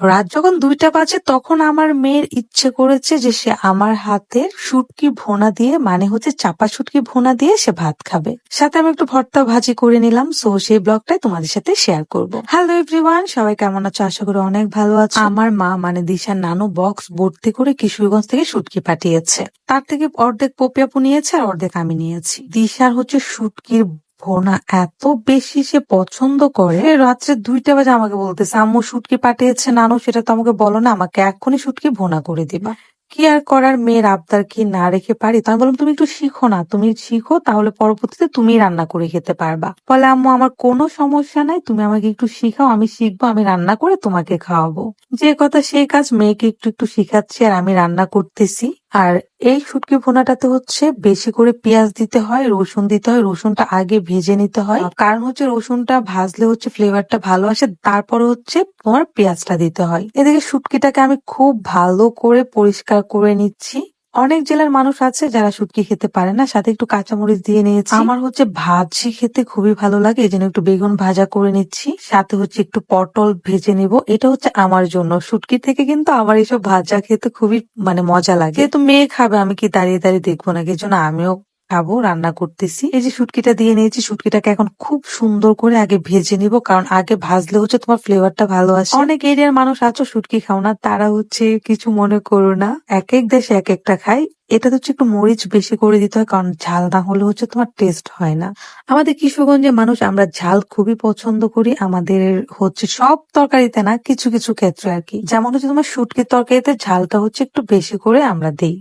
রাত যখন দুইটা বাজে, তখন আমার মেয়ের ইচ্ছে করেছে যে সে আমার হাতের শুটকি ভোনা দিয়ে মানে হচ্ছে চাপা শুটকি ভোনা দিয়ে সে ভাত খাবে। সাথে আমি একটু ভর্তা ভাজি করে নিলাম সো সেই ব্লগটাই তোমাদের সাথে শেয়ার করব। হ্যালো এভরিওয়ান সবাই কেমন আছো? আশা করি অনেক ভালো আছো। আমার মা মানে দিশার নানু বক্স ভর্তি করে কিশোরগঞ্জ থেকে শুটকি পাঠিয়েছে। তার থেকে অর্ধেক পপিয়াপু নিয়েছে আর অর্ধেক আমি নিয়েছি। দিশার হচ্ছে শুটকির ভোনা এত বেশি সে পছন্দ করে। রাত্রে দুইটা বাজে আমাকে বলতেছে, আম্মু, শুটকি পাঠিয়েছে নানু, সেটা তো আমাকে বলো না, আমাকে এক্ষুনি শুটকি ভোনা করে দিবা। কি আর করার, মেয়ের আবদার কি না রেখে পারি? তো আমি বললাম, তুমি একটু শিখো না, তুমি শিখো, তাহলে পরবর্তীতে তুমি রান্না করে খেতে পারবা। বলে, আম্মু, আমার কোনো সমস্যা নাই, তুমি আমাকে একটু শিখাও, আমি শিখব, আমি রান্না করে তোমাকে খাওয়াবো। যে কথা সেই কাজ মেয়েকে একটু একটু শিখাচ্ছি, আর আমি রান্না করতেছি। আর এই শুটকি ভোনাটাতে হচ্ছে বেশি করে পেঁয়াজ দিতে হয় রসুন দিতে হয় রসুনটা আগে ভেজে নিতে হয়। কারণ হচ্ছে রসুনটা ভাজলে হচ্ছে ফ্লেভারটা ভালো আসে তারপরে হচ্ছে তোমার পেঁয়াজটা দিতে হয়। এদিকে শুটকিটাকে আমি খুব ভালো করে পরিষ্কার করে নিচ্ছি। অনেক জেলার মানুষ আছে যারা শুটকি খেতে পারে না, সাথে একটু কাঁচামরিচ দিয়ে নিয়েছি। আমার হচ্ছে ভাজি খেতে খুবই ভালো লাগে, এই জন্য একটু বেগুন ভাজা করে নিচ্ছি, সাথে হচ্ছে একটু পটল ভেজে নিব। এটা হচ্ছে আমার জন্য। শুটকি থেকে কিন্তু আমার এইসব ভাজা খেতে খুবই মানে মজা লাগে। যেহেতু মেয়ে খাবে, আমি কি দাঁড়িয়ে দাঁড়িয়ে দেখব না এই জন্য আমিও খাব, রান্না করতেছি। এই যে সুটকিটা দিয়ে নিয়েছি, শুটকিটাকে এখন খুব সুন্দর করে আগে ভেজে নিব, কারণ আগে ভাজলে হচ্ছে তোমার ফ্লেভারটা ভালো আসে। অনেক এরিয়ার মানুষ আছো, শুটকি খাও না, তারা হচ্ছে কিছু মনে করো না। এক এক দেশে এক একটা খায়। এটা হচ্ছে একটু মরিচ বেশি করে দিতে হয়, কারণ ঝাল না হলে হচ্ছে তোমার টেস্ট হয় না। আমাদের কিশোরগঞ্জের মানুষ, আমরা ঝাল খুবই পছন্দ করি। আমাদের হচ্ছে সব তরকারিতে না, কিছু কিছু ক্ষেত্রে আর কি। যেমন হচ্ছে তোমার শুটকির তরকারিতে ঝালটা হচ্ছে একটু বেশি করে আমরা দেই।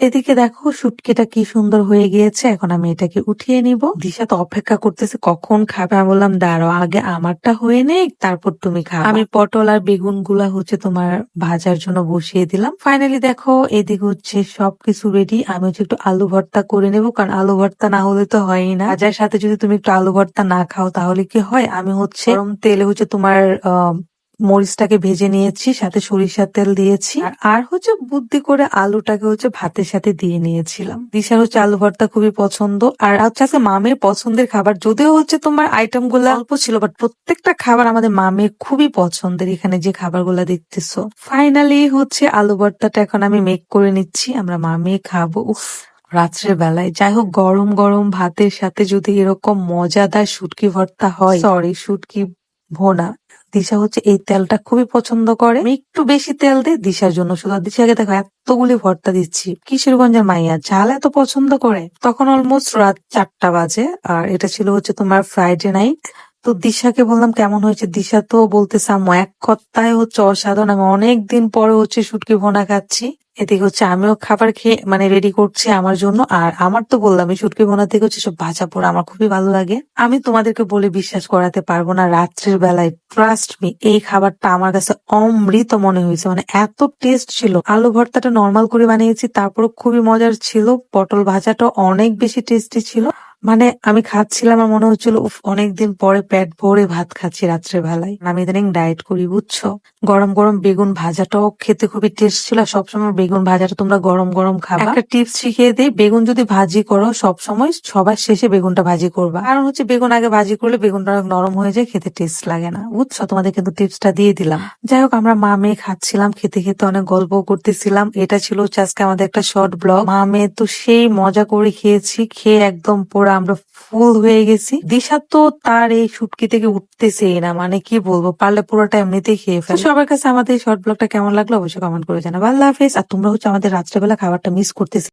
এদিকে দেখো, শুটকিটা কি সুন্দর হয়ে গিয়েছে। এখন আমি এটাকে উঠিয়ে নিব। দিশা তো অপেক্ষা করতেছে, কখন খাবে? আমি বললাম দাঁড়াও আগে আমারটা হয়ে নেই তারপর তুমি খাও আমি পটল আর বেগুনগুলা হচ্ছে তোমার ভাজার জন্য বসিয়ে দিলাম। ফাইনালি দেখো, এদিকে হচ্ছে সবকিছু রেডি আমি হচ্ছে একটু আলু ভর্তা করে নেব, কারণ আলু ভর্তা না হলে তো হয়ই না। ভাজার সাথে যদি তুমি একটু আলু ভর্তা না খাও, তাহলে কি হয়? আমি হচ্ছে গরম তেলে হচ্ছে তোমার মরিচটাকে ভেজে নিয়েছি সাথে সরিষার তেল দিয়েছি। আর- আর হচ্ছে বুদ্ধি করে আলুটাকে হচ্ছে ভাতের সাথে দিয়ে নিয়েছিলাম। দিশার হচ্ছে আলু ভর্তা খুবই পছন্দ। আর হচ্ছে আজকে মামের পছন্দের খাবার যদিও হচ্ছে তোমার আইটেমগুলো অল্প ছিল বাট প্রত্যেকটা খাবার আমাদের মামের খুবই পছন্দের এখানে যে খাবারগুলো দেখতেছো। ফাইনালি হচ্ছে আলু ভর্তাটা এখন আমি মেক করে নিচ্ছি আমরা মামে খাব। উফ রাত্রের বেলায়। যাই হোক গরম গরম ভাতের সাথে যদি এরকম মজাদার শুটকি ভর্তা হয় সরি শুটকি ভোনা দিশা হচ্ছে এই তেলটা খুবই পছন্দ করে। আমি একটু বেশি তেল দিয়ে দিশার জন্য। শুধু দিশা দিশাকে দেখো, এতগুলি ভর্তা দিচ্ছি। কিশোরগঞ্জের মাইয়া, ঝাল এত পছন্দ করে। তখন অলমোস্ট রাত চারটা বাজে, আর এটা ছিল হচ্ছে তোমার ফ্রাইডে নাইট তো দিশাকে বললাম, কেমন হয়েছে? দিশা তো বলতেছে, আম্মু, এক কথায় হচ্ছে অসাধারণ। আমি অনেকদিন পরে হচ্ছে শুটকি ভোনা খাচ্ছি। এদিকে হচ্ছে আমিও খাবার খেয়ে মানে রেডি করছি আমার জন্য। আর আমার তো বললাম এই শুটকি বোনা থেকে হচ্ছে সব ভাজা পোড়া আমার খুবই ভালো লাগে। আমি তোমাদেরকে বলে বিশ্বাস করাতে পারব না, রাত্রের বেলায়। ট্রাস্ট মি এই খাবারটা আমার কাছে অমৃত মনে হয়েছে। মানে এত টেস্ট ছিল। আলু ভর্তাটা নর্মাল করে বানিয়েছি, তারপরও খুবই মজার ছিল। পটল ভাজাটা অনেক বেশি টেস্টি ছিল। মানে আমি খাচ্ছিলাম আর মনে হচ্ছিল, উফ, অনেকদিন পরে পেট ভরে ভাত খাচ্ছি রাত্রে বেলায় আমি ইদানিং ডায়েট করি, বুঝছ? গরম গরম বেগুন ভাজাটাও খেতে খুবই টেস্ট ছিল। সবসময় বেগুন ভাজাটা তোমরা গরম গরম খাবা। একটা টিপস শিখিয়ে দিই, বেগুন যদি ভাজি করো, সবসময় সবার শেষে বেগুনটা ভাজি করবা। কারণ হচ্ছে বেগুন আগে ভাজি করলে বেগুনটা অনেক নরম হয়ে যায়, খেতে টেস্ট লাগে না। বুঝছ? তোমাদের কিন্তু টিপসটা দিয়ে দিলাম। যাই হোক, আমরা মা মেয়ে খাচ্ছিলাম, খেতে খেতে অনেক গল্প করতেছিলাম। এটা ছিল আজকে আমাদের একটা শর্ট ব্লগ মা মেয়ে তো সেই মজা করে খেয়েছি, খেয়ে একদম পুরো আমরা ফুল হয়ে গেছি। দিশা তো তার এই সুটকি থেকে উঠতেছেই না মানে কি বলব? পারলে পুরোটা এমনিতেই খেয়ে ফেলে। সবার কাছে আমাদের শর্ট ব্লগটা কেমন লাগল অবশ্যই কমেন্ট করে জানাব। আল্লাহ হাফেজ। আর তোমরা হচ্ছে আমাদের রাত্রেবেলা খাবারটা মিস করতেছি